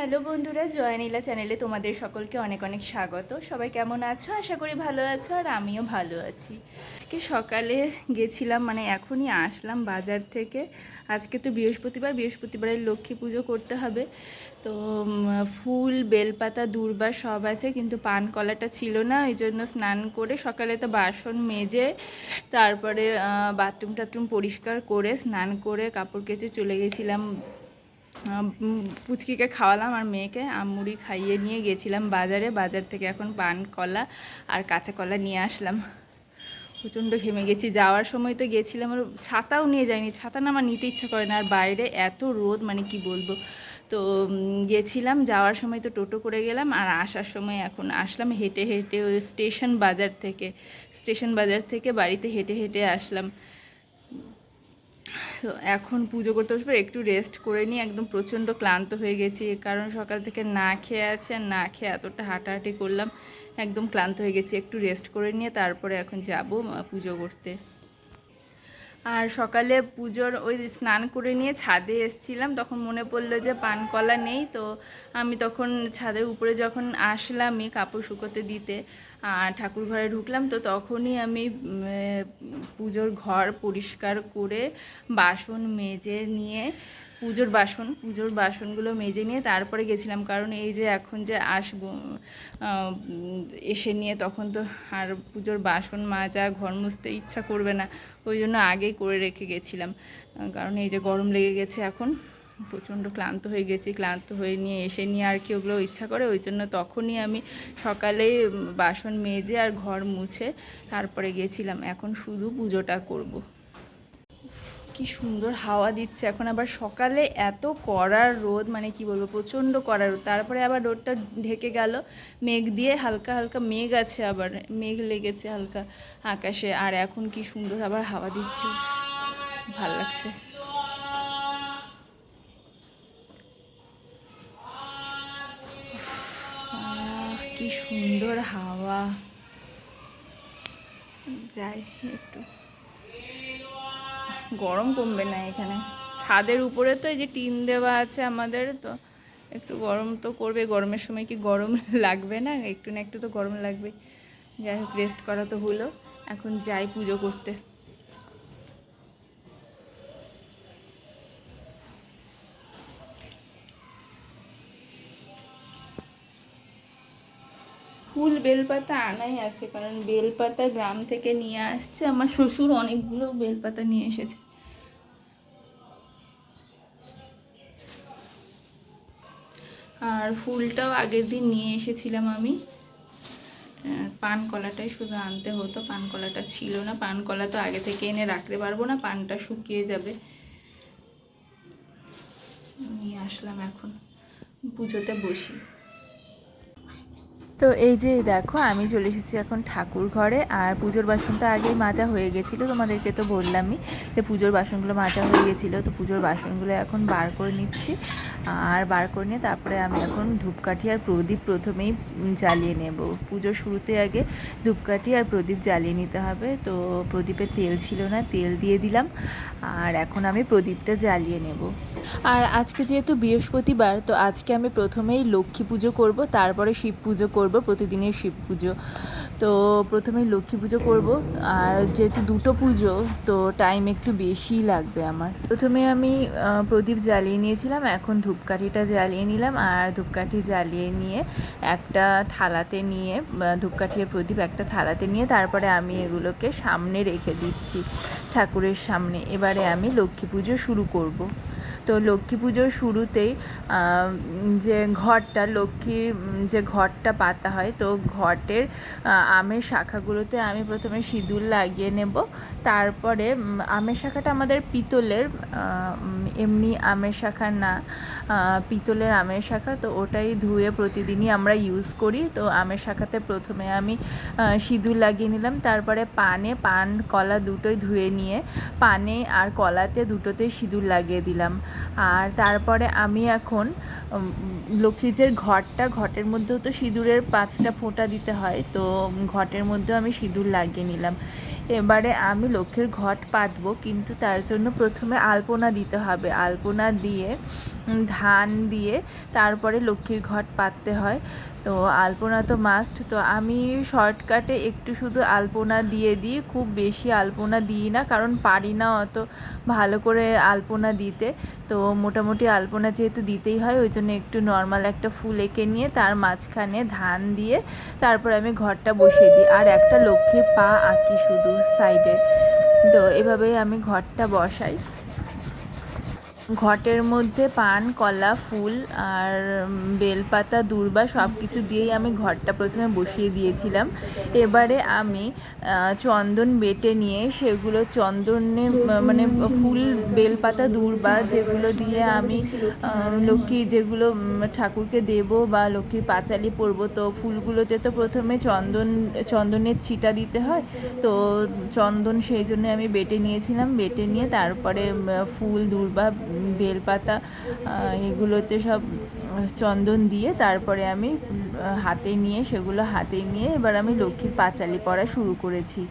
Hello বন্ধুরা জয়নীলা চ্যানেলে তোমাদের সকলকে অনেক অনেক স্বাগত। সবাই কেমন আছো? আশা করি ভালো আছো আর আমিও ভালো আছি। আজকে সকালে গেছিলাম মানে এখনই আসলাম বাজার থেকে। আজকে তো বৃহস্পতিবার, বৃহস্পতিবারের লক্ষ্মী পুজো করতে হবে। তো ফুল, বেলপাতা, দূর্বা সব আছে, কিন্তু পান কলাটা ছিল না, ওই জন্য স্নান করে সকালে তো বাসন মেজে, তারপরে বাথরুম টাথরুম পরিষ্কার করে, স্নান করে কাপড় কেচে চলে গেছিলাম পুচকিকে খাওয়ালাম আর মেয়েকে আমুড়ি খাইয়ে নিয়ে গেছিলাম বাজারে। বাজার থেকে এখন পান কলা আর কাঁচা কলা নিয়ে আসলাম। প্রচণ্ড ঘেমে গেছি। যাওয়ার সময় তো গেছিলাম, আর ছাতাও নিয়ে যাইনি। ছাতা না আমার নিতে ইচ্ছা করে না। আর বাইরে এত রোদ মানে কি বলব? তো গেছিলাম, যাওয়ার সময় তো টোটো করে গেলাম আর আসার সময় এখন আসলাম হেঁটে হেঁটে ওই স্টেশন বাজার থেকে। স্টেশন বাজার থেকে বাড়িতে হেঁটে হেঁটে আসলাম। তো এখন পুজো করতে বসবো একটু রেস্ট করে নিই একদম প্রচণ্ড ক্লান্ত হয়ে গেছি। কারণ সকাল থেকে না খেয়ে আছে আর না খেয়ে এতটা হাঁটাহাঁটি করলাম, একদম ক্লান্ত হয়ে গেছি। একটু রেস্ট করে নিয়ে তারপরে এখন যাব পুজো করতে। আর সকালে পুজোর ওই স্নান করে নিয়ে ছাদে এসছিলাম, তখন মনে পড়ল যে পান কলা নেই, তো আমি তখন ছাদের উপরে যখন আসলামই কাপড় শুকোতে দিতে ঠাকুর ঘরে ঢুকলাম তো তখনই আমি পুজোর ঘর পরিষ্কার করে বাসন মেজে নিয়ে, পুজোর বাসন, পুজোর বাসনগুলো মেজে নিয়ে তারপরে গেছিলাম। কারণ এই যে এখন যে আসব এসে নিয়ে তখন তো আর পুজোর বাসন মাজা, ঘর মুছতে ইচ্ছা করবে না। ওই জন্য আগেই করে রেখে গেছিলাম। কারণ এই যে গরম লেগে গেছে এখন। প্রচণ্ড ক্লান্ত হয়ে গেছি, ক্লান্ত হয়ে নিয়ে এসে নিয়ে আর কি ওগুলো ইচ্ছা করে। ওই জন্য তখনই আমি সকালে বাসন মেজে আর ঘর মুছে তারপরে গেছিলাম। এখন শুধু পুজোটা করব। কি সুন্দর হাওয়া দিচ্ছে। এখন আবার সকালে এত কড়ার রোদ মানে কি বলব, প্রচণ্ড কড়া রোদ। তারপরে আবার রোদটা ঢেকে গেল। মেঘ দিয়ে হালকা হালকা মেঘ আছে আবার। মেঘ লেগেছে হালকা আকাশে। আর এখন কি সুন্দর আবার হাওয়া দিচ্ছে। ভালো লাগছে। কি সুন্দর হাওয়া। যাই, একটু। গরম কমবে না এখানে। ছাদের উপরে তো এই যে টিন দেওয়া আছে আমাদের, তো একটু গরম তো করবে। গরমের সময় কি গরম লাগবে না? একটু না একটু তো গরম লাগবে। যাই হোক রেস্ট করা তো হলো। এখন যাই পুজো করতে। বেলপাতা আনাই আছে, কারণ বেলপাতা গ্রাম থেকে নিয়ে আসছে। আমার শ্বশুর অনেকগুলো বেলপাতা নিয়ে এসেছে। আর ফুলটাও আগের দিন নিয়ে এসেছিলাম আমি। পান কলাটাই শুধু আনতে হতো পান কলাটা ছিল না। পান কলা তো আগে থেকে এনে রাখতে পারব না, পানটা শুকিয়ে যাবে। নিয়ে আসলাম এখন, পুজোতে বসি। তো এই যে দেখো, আমি চলে এসেছি এখন ঠাকুর ঘরে, আর পুজোর বাসনটা আগেই মাজা হয়ে গেছিল, তোমাদেরকে তো বললামই যে পুজোর বাসনগুলো মাজা হয়ে গেছিল, তো পুজোর বাসনগুলো এখন বার করে নিচ্ছি। আর বার করে নিয়ে তারপরে আমি এখন ধূপকাঠি আর প্রদীপ প্রথমেই জ্বালিয়ে নেব। পুজোর শুরুতে আগে ধূপকাঠি আর প্রদীপ জ্বালিয়ে নিতে হবে। তো প্রদীপে তেল ছিল না, তেল দিয়ে দিলাম। আর এখন আমি প্রদীপটা জ্বালিয়ে নেব। আর আজকে যেহেতু বৃহস্পতিবার, তো আজকে আমি প্রথমেই লক্ষ্মী পুজো করব, তারপরে শিব পুজো করব, প্রতিদিনের শিব পুজো। তো প্রথমেই লক্ষ্মী পুজো করব। আর যেহেতু দুটো পুজো, তো টাইম একটু বেশি লাগবে আমার। প্রথমে আমি প্রদীপ জ্বালিয়ে নিয়েছিলাম, এখন ধূপকাঠিটা জ্বালিয়ে নিলাম আর ধূপকাঠি জ্বালিয়ে নিয়ে একটা থালাতে নিয়ে আহ, ধূপকাঠি আর প্রদীপ একটা থালাতে নিয়ে তারপরে আমি এগুলোকে সামনে রেখে দিচ্ছি ঠাকুরের সামনে এবারে আমি লক্ষ্মী পুজো শুরু করব। তো লক্ষ্মী পুজোর শুরুতেই যে ঘরটা লক্ষ্মীর যে ঘরটা পাতা হয় তো ঘটের আমের শাখাগুলোতে আমি প্রথমে সিঁদুর লাগিয়ে নেব তারপরে আমের শাখাটা আমাদের পিতলের এমনি আমের শাখা না পিতলের আমের শাখা, তো ওটাই ধুয়ে প্রতিদিনই আমরা ইউজ করি। তো আমের শাখাতে প্রথমে আমি সিঁদুর লাগিয়ে নিলাম, তারপরে পানে পান, কলা দুটোই ধুয়ে নিয়ে পানে আর কলাতে দুটোতেই সিঁদুর লাগিয়ে দিলাম। আর তারপরে আমি এখন যে ঘরটা ঘটের মধ্যেও তো সিঁদুরের পাঁচটা ফোঁটা দিতে হয়, তো ঘটের মধ্যেও আমি সিঁদুর লাগিয়ে নিলাম। এবারে আমি লক্ষ্মীর ঘট পাতব, কিন্তু তার জন্য প্রথমে আলপনা দিতে হবে। আলপনা দিয়ে ধান দিয়ে তারপরে লক্ষ্মীর ঘট পাততে হয়। তো আলপনা তো মাস্ট তো আমি শর্টকাটে একটু শুধু আলপনা দিয়ে দিই, খুব বেশি আলপনা দিই না, কারণ পারি না অত ভালো করে আলপনা দিতে। তো মোটামুটি আলপনা যেহেতু দিতেই হয়, ওই জন্য একটু নর্মাল একটা ফুল এঁকে নিয়ে তার মাঝখানে ধান দিয়ে তারপর আমি ঘরটা বসিয়ে দিই। আর একটা লক্ষ্মীর পা আঁকি শুধু সাইডে তো এভাবেই আমি ঘরটা বসাই। ঘটের মধ্যে পান, কলা, ফুল আর বেলপাতা, দূর্বা সব কিছু দিয়েই আমি ঘরটা প্রথমে বসিয়ে দিয়েছিলাম। এবারে আমি চন্দন বেটে নিয়ে সেগুলো চন্দনের মানে ফুল, বেলপাতা, দূর্বা যেগুলো দিয়ে আমি লক্ষ্মী যেগুলো ঠাকুরকে দেব বা লক্ষ্মীর পাঁচালি পরবো, তো ফুলগুলোতে তো প্রথমে চন্দন, চন্দনের ছিটা দিতে হয়। তো চন্দন সেই জন্য আমি বেটে নিয়েছিলাম। বেটে নিয়ে তারপরে ফুল, দূর্বা বেলপাতা এগুলোতে সব চন্দন দিয়ে তারপরে আমি হাতে নিয়ে সেগুলো হাতে নিয়ে এবার আমি লক্ষ্মীর পাঁচালি পরা শুরু করেছি।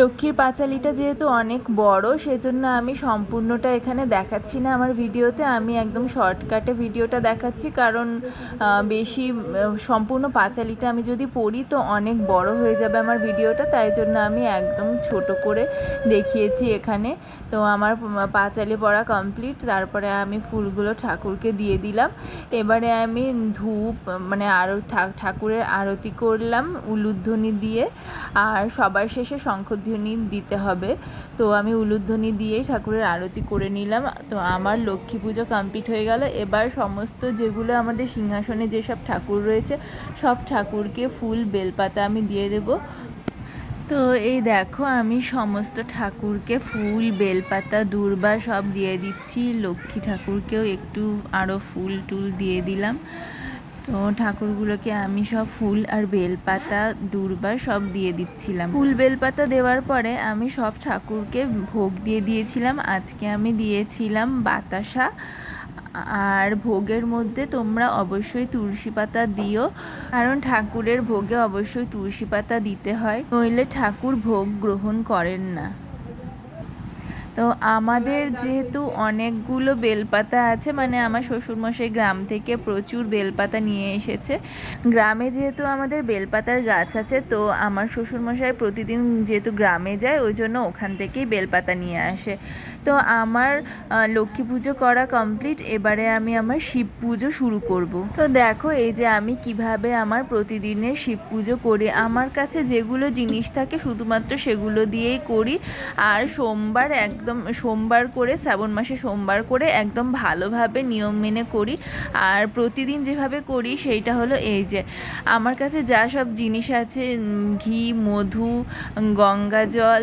লক্ষ্মীর পাঁচালিটা যেহেতু অনেক বড়, সেজন্য আমি সম্পূর্ণটা এখানে দেখাচ্ছি না আমার ভিডিওতে। আমি একদম শর্টকাটে ভিডিওটা দেখাচ্ছি, কারণ বেশি সম্পূর্ণ পাঁচালিটা আমি যদি পড়ি তো অনেক বড় হয়ে যাবে আমার ভিডিওটা, তাই জন্য আমি একদম ছোট করে দেখিয়েছি এখানে। তো আমার পাঁচালি পড়া কমপ্লিট, তারপরে আমি ফুলগুলো ঠাকুরকে দিয়ে দিলাম। এবারে আমি ধূপ মানে আরও ঠা- ঠাকুরের আরতি করলাম উলুধ্বনি দিয়ে, আর সবার শেষে শঙ্খধ্বনি দিতে হবে। তো আমি উলুধ্বনি দিয়েই ঠাকুরের আরতি করে নিলাম। তো আমার লক্ষ্মী পুজো কমপ্লিট হয়ে গেল। এবার সমস্ত যেগুলো আমাদের সিংহাসনে যেসব ঠাকুর রয়েছে, সব ঠাকুরকে ফুল বেলপাতা আমি দিয়ে দেবো। তো এই দেখো, আমি সমস্ত ঠাকুরকে ফুল, বেলপাতা, দূর্বা সব দিয়ে দিচ্ছি। লক্ষ্মী ঠাকুরকেও একটু আরও ফুল টুল দিয়ে দিলাম। তো ঠাকুরগুলোকে আমি সব ফুল আর বেলপাতা, দূর্বা সব দিয়ে দিচ্ছিলাম। ফুল বেলপাতা দেওয়ার পরে আমি সব ঠাকুরকে ভোগ দিয়ে দিয়েছিলাম। আজকে আমি দিয়েছিলাম বাতাসা। আর ভোগের মধ্যে তোমরা অবশ্যই তুলসী পাতা দিও, কারণ ঠাকুরের ভোগে অবশ্যই তুলসী পাতা দিতে হয়। নইলে ঠাকুর ভোগ গ্রহণ করেন না। তো আমাদের যেহেতু অনেকগুলো বেলপাতা আছে মানে আমার শ্বশুরমশাই গ্রাম থেকে প্রচুর বেলপাতা নিয়ে এসেছে। গ্রামে যেহেতু আমাদের বেলপাতার গাছ আছে, তো আমার শ্বশুরমশাই প্রতিদিন যেহেতু গ্রামে যায়, ওই জন্য ওখান থেকেই বেলপাতা নিয়ে আসে। তো আমার লক্ষ্মী পুজো করা কমপ্লিট, এবারে আমি আমার শিব পুজো শুরু করব। তো দেখো, এই যে আমি কীভাবে আমার প্রতিদিনের শিব পুজো করি। আমার কাছে যেগুলো জিনিস থাকে, শুধুমাত্র সেগুলো দিয়েই করি। আর সোমবার একদম সোমবার করে, শ্রাবণ মাসে সোমবার করে একদম ভালোভাবে নিয়ম মেনে করি। আর প্রতিদিন যেভাবে করি সেইটা হলো এই যে, আমার কাছে যা সব জিনিস আছে ঘি, মধু, গঙ্গা জল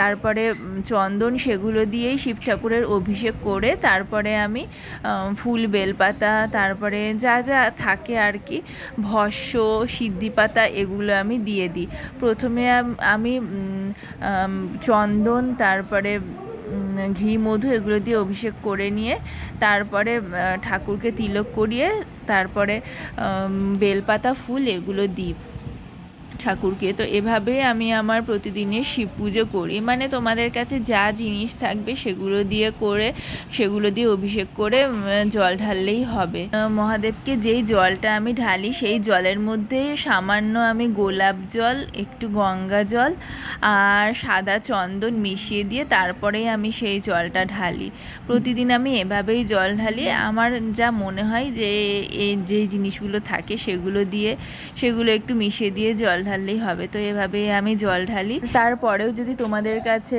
তারপরে চন্দন সেগুলো দিয়েই শিব ঠাকুরের অভিষেক করে তারপরে আমি ফুল, বেলপাতা, তারপরে যা যা থাকে আর কি, ভস্য সিদ্ধি পাতা এগুলো আমি দিয়ে দিই। প্রথমে আমি, চন্দন, তারপরে ঘি, মধু এগুলো দিয়ে অভিষেক করে নিয়ে তারপরে ঠাকুরকে তিলক করিয়ে তারপরে বেলপাতা, ফুল এগুলো দিই। ঠাকুরকে। তো এভাবে আমি আমার প্রতিদিনের শিব পুজো করি। মানে তোমাদের কাছে যা জিনিস থাকবে সেগুলো দিয়ে করে, সেগুলো দিয়ে অভিষেক করে জল ঢাললেই হবে। মহাদেবকে যেই জলটা আমি ঢালি সেই জলের মধ্যে সামান্য আমি গোলাপ জল, একটু গঙ্গা জল আর সাদা চন্দন মিশিয়ে দিয়ে তারপরেই আমি সেই জলটা ঢালি। প্রতিদিন আমি এভাবেই জল ঢালি। আমার যা মনে হয় যে এই যে জিনিসগুলো থাকে সেগুলো দিয়ে, সেগুলো একটু মিশিয়ে দিয়ে জল ঢাললেই হবে। তো এভাবেই আমি জল ঢালি। তারপরেও যদি তোমাদের কাছে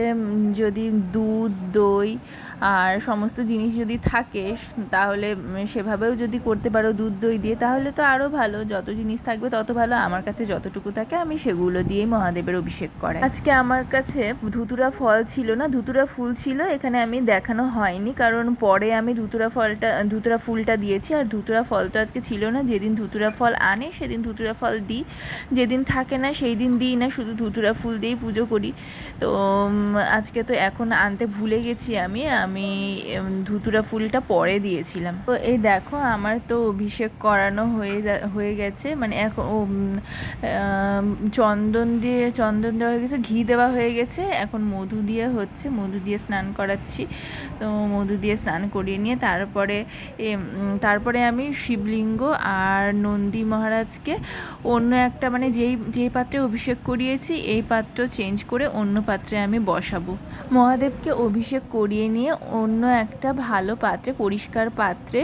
যদি দুধ, দই আর সমস্ত জিনিস যদি থাকে, তাহলে সেভাবেও যদি করতে পারো দুধ, দই দিয়ে, তাহলে তো আরও ভালো। যত জিনিস থাকবে তত ভালো। আমার কাছে যতটুকু থাকে আমি সেগুলো দিয়েই মহাদেবের অভিষেক করে। আজকে আমার কাছে ধুতুরা ফল ছিল না। ধুতুরা ফুল ছিল, এখানে আমি দেখানো হয়নি। কারণ পরে আমি ধুতুরা ফলটা, ধুতুরা ফুলটা দিয়েছি। আর ধুতুরা ফল তো আজকে ছিল না। যেদিন ধুতুরা ফল আনে, সেদিন ধুতুরা ফল দিই। যেদিন থাকে থাকে না সেই দিন দিই না শুধু ধুতুরা ফুল দিয়েই পুজো করি। তো আজকে তো এখন আনতে ভুলে গেছি আমি আমি ধুতুরা ফুলটা পরে দিয়েছিলাম। তো এই দেখো আমার তো অভিষেক করানো হয়ে হয়ে গেছে মানে এখন ও, চন্দন দিয়ে চন্দন দেওয়া হয়ে গেছে ঘি দেওয়া হয়ে গেছে এখন মধু দিয়ে হচ্ছে মধু দিয়ে স্নান করাচ্ছি। তো মধু দিয়ে স্নান করিয়ে নিয়ে তারপরে তারপরে আমি শিবলিঙ্গ আর নন্দী মহারাজকে অন্য একটা মানে যেই যেই পাত্রে অভিষেক করিয়েছি, এই পাত্র চেঞ্জ করে অন্য পাত্রে আমি বসাবো। মহাদেবকে অভিষেক করিয়ে নিয়ে অন্য একটা ভালো পাত্রে, পরিষ্কার পাত্রে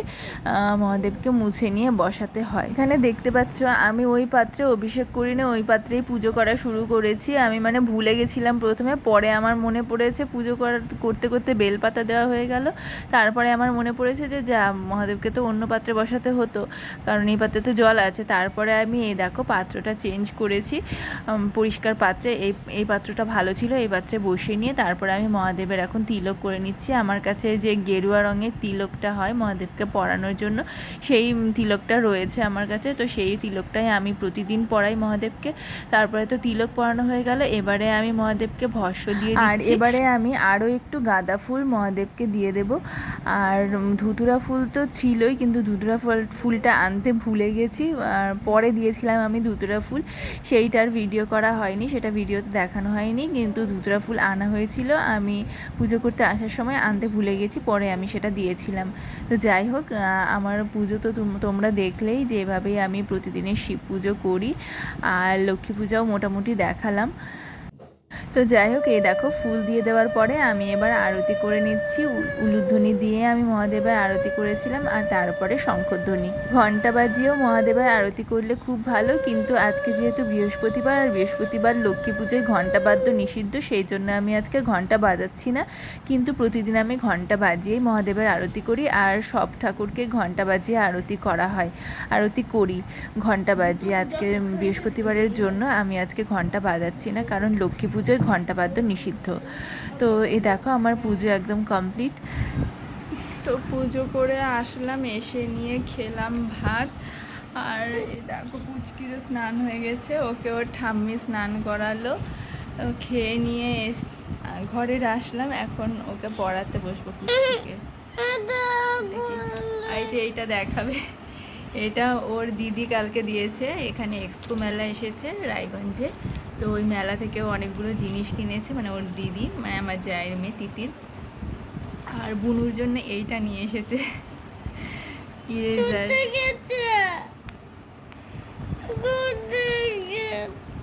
মহাদেবকে মুছে নিয়ে বসাতে হয়। এখানে দেখতে পাচ্ছ, আমি ওই পাত্রে অভিষেক করি না, ওই পাত্রেই পুজো করা শুরু করেছি। আমি মানে ভুলে গেছিলাম প্রথমে, পরে আমার মনে পড়েছে পুজো করার করতে করতে বেলপাতা দেওয়া হয়ে গেল। তারপরে আমার মনে পড়েছে যে, যা, মহাদেবকে তো অন্য পাত্রে বসাতে হতো, কারণ এই পাত্রে তো জল আছে। তারপরে আমি এই দেখো পাত্রটা চেঞ্জ করেছি পরিষ্কার পাত্রে। এই এই পাত্রটা ভালো ছিল এই পাত্রে বসিয়ে নিয়ে তারপরে আমি মহাদেবের এখন তিলক করে নিচ্ছি। আমার কাছে যে গেরুয়া রঙের তিলকটা হয় মহাদেবকে পরানোর জন্য সেই তিলকটা রয়েছে আমার কাছে। তো সেই তিলকটাই আমি প্রতিদিন পরাই মহাদেবকে। তারপরে তো তিলক পরানো হয়ে গেল এবারে আমি মহাদেবকে ভস্য দিয়ে আর এবারে আমি আরও একটু গাঁদা ফুল মহাদেবকে দিয়ে দেব। আর ধুতুরা ফুল তো ছিলই কিন্তু ধুতুরা ফুল ফুলটা আনতে ভুলে গেছি। আর পরে দিয়েছিলাম আমি ধুতুরা ফুল। সেইটার ভিডিও করা হয়নি, সেটা ভিডিওতে দেখানো হয়নি, কিন্তু ধুতরা ফুল আনা হয়েছিল। আমি পুজো করতে আসার সময় আনতে ভুলে গেছি, পরে আমি সেটা দিয়েছিলাম। তো যাই হোক আমার পুজো তো তোমরা দেখলেই যেভাবেই আমি প্রতিদিনের শিব পুজো করি, আর লক্ষ্মী পূজাও মোটামুটি দেখালাম। তো যাই হোক, এই দেখো, ফুল দিয়ে দেওয়ার পরে আমি এবার আরতি করে নিচ্ছি। উলুধ্বনি দিয়ে আমি মহাদেবের আরতি করেছিলাম আর তারপরে শঙ্খধ্বনি ঘণ্টা বাজিয়েও মহাদেবের আরতি করলে খুব ভালো, কিন্তু আজকে যেহেতু বৃহস্পতিবার আর বৃহস্পতিবার লক্ষ্মী পুজোয় ঘণ্টা বাদ্য নিষিদ্ধ, সেই জন্য আমি আজকে ঘণ্টা বাজাচ্ছি না। কিন্তু প্রতিদিন আমি ঘণ্টা বাজিয়েই মহাদেবের আরতি করি আর সব ঠাকুরকে ঘণ্টা বাজিয়ে আরতি করা হয়, আরতি করি। ঘণ্টা বাজিয়ে আজকে বৃহস্পতিবারের জন্য আমি আজকে ঘণ্টা বাজাচ্ছি না, কারণ লক্ষ্মী পুজোয় ঘণ্টা বাদ্য নিষিদ্ধ। তো এই দেখো আমার পুজো একদম কমপ্লিট তো পুজো করে আসলাম, এসে নিয়ে খেলাম ভাত। আর এই দেখো পুচকিরও স্নান হয়ে গেছে, ওকে ওর ঠাম্মি স্নান করালো। খেয়ে নিয়ে এস ঘরে আসলাম, এখন ওকে পড়াতে বসবো পুচকিকে। যে এইটা দেখাবে, এটা ওর দিদি কালকে দিয়েছে, এখানে এক্সপো মেলা এসেছে রায়গঞ্জে। তো ওই মেলা থেকে অনেকগুলো জিনিস কিনেছে মানে ওর দিদি মানে আমার জায়ের মেয়ে তিতির। আর বুনুর জন্য এইটা নিয়ে এসেছে। ইরেজার।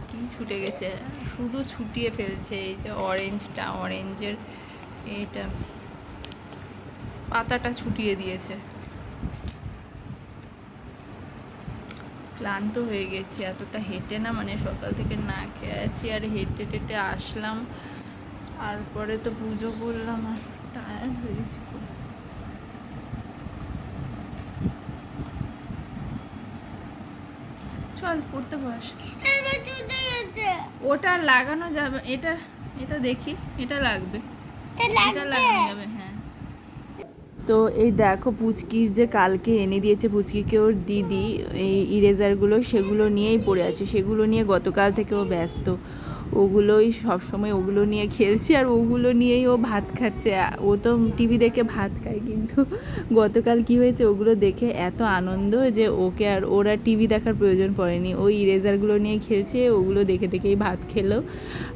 কি ছুটে গেছে? শুধু ছুটিয়ে ফেলছে এই যে অরেঞ্জটা অরেঞ্জের এইটা। পাতাটা ছুটিয়ে দিয়েছে। ক্লান্ত হয়ে গেছি এতটা হেঁটে না মানে সকাল থেকে না খেয়ে আছি আর হেঁটে টেটে আসলাম। তারপরে তো পুজো করলাম আর টায়ার্ড হয়ে গেছি চল পড়তে বস। ওটা লাগানো যাবে এটা এটা দেখি এটা লাগবে। এটা লাগানো যাবে হ্যাঁ। তো এই দেখো পুচকির যে কালকে এনে দিয়েছে পুচকিকে ওর দিদি, এই ইরেজারগুলো সেগুলো নিয়েই পড়ে আছে। সেগুলো নিয়ে গতকাল থেকে ও ব্যস্ত। ওগুলোই সবসময় ওগুলো নিয়ে খেলছে আর ওগুলো নিয়েই ও ভাত খাচ্ছে। ও তো টিভি দেখে ভাত খায় কিন্তু। গতকাল কি হয়েছে? ওগুলো দেখে এত আনন্দ যে ওকে আর ওরা টিভি দেখার প্রয়োজন পড়েনি। ওই ইরেজারগুলো নিয়ে খেলছে, ওগুলো দেখে দেখেই ভাত খেলো।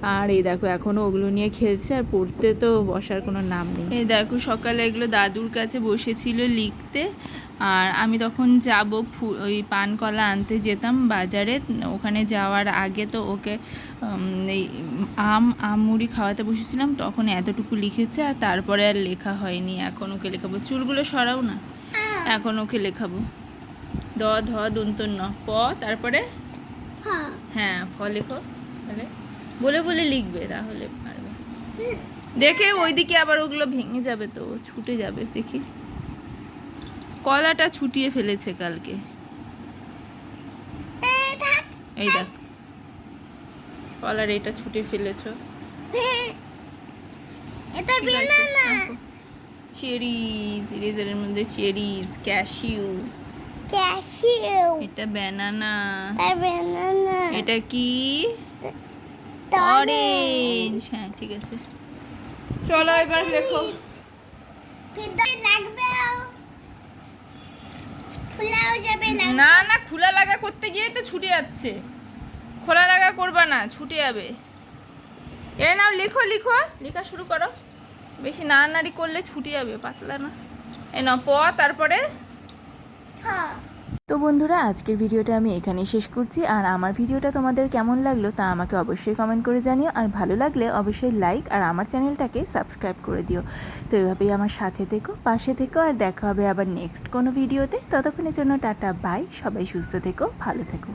আর এই দেখো এখনও ওগুলো নিয়ে খেলছে আর পড়তে তো বসার কোনো নাম নেই। এই দেখো, সকালে এগুলো দাদুর কাছে বসেছিল লিখতে। আর আমি তখন যাব ওই পানকলা আনতে যেতাম বাজারে ওখানে যাওয়ার আগে তো ওকে এই আম আম মুড়ি খাওয়াতে বসেছিলাম তখন এতটুকু লিখেছে আর তারপরে আর লেখা হয়নি। এখন ওকে লেখাবো। চুলগুলো সরাও না। এখন ওকে লেখাবো। দ ধ দন্ত ন প তারপরে? হ্যাঁ ফ লেখো। তাহলে? বলে বলে লিখবে তাহলে পারবে। দেখে ওইদিকে আবার ওগুলো ভেঙে যাবে তো ছুটে যাবে দেখি। কলাটা ছুটিয়ে ফেলেছে কালকে। এই দেখ। কলার এটা ছুটে ফেলেছো। এটা বেনানা চেরিজ ইরেজারের মধ্যে চেরিজ ক্যাশিউ ক্যাশিউ এটা ব্যানানা তার ব্যানানা এটা কি? অরেঞ্জ হ্যাঁ ঠিক আছে। চলো এবার লেখো লাগবে না। না খোলা লাগা করতে গিয়ে তো ছুটে যাচ্ছে। খোলা লাগা করবা না ছুটে যাবে। এ নাও লিখো লিখো। লেখা শুরু করো। বেশি নাড়ানাড়ি করলে ছুটে যাবে পাতলা না। এ নাও প তারপরে? ফ তো বন্ধুরা, আজকের ভিডিওটা আমি এখানে শেষ করছি। আর আমার ভিডিওটা তোমাদের কেমন লাগল তা আমাকে অবশ্যই কমেন্ট করে জানিও। আর ভালো লাগলে অবশ্যই লাইক আর আমার চ্যানেলটাকে সাবস্ক্রাইব করে দিও। তো এভাবেই আমার সাথে থেকো, পাশে থেকো আর দেখা হবে আবার নেক্সট কোনো ভিডিওতে। ততক্ষণের জন্য টাটা বাই সবাই সুস্থ থেকো, ভালো থেকো।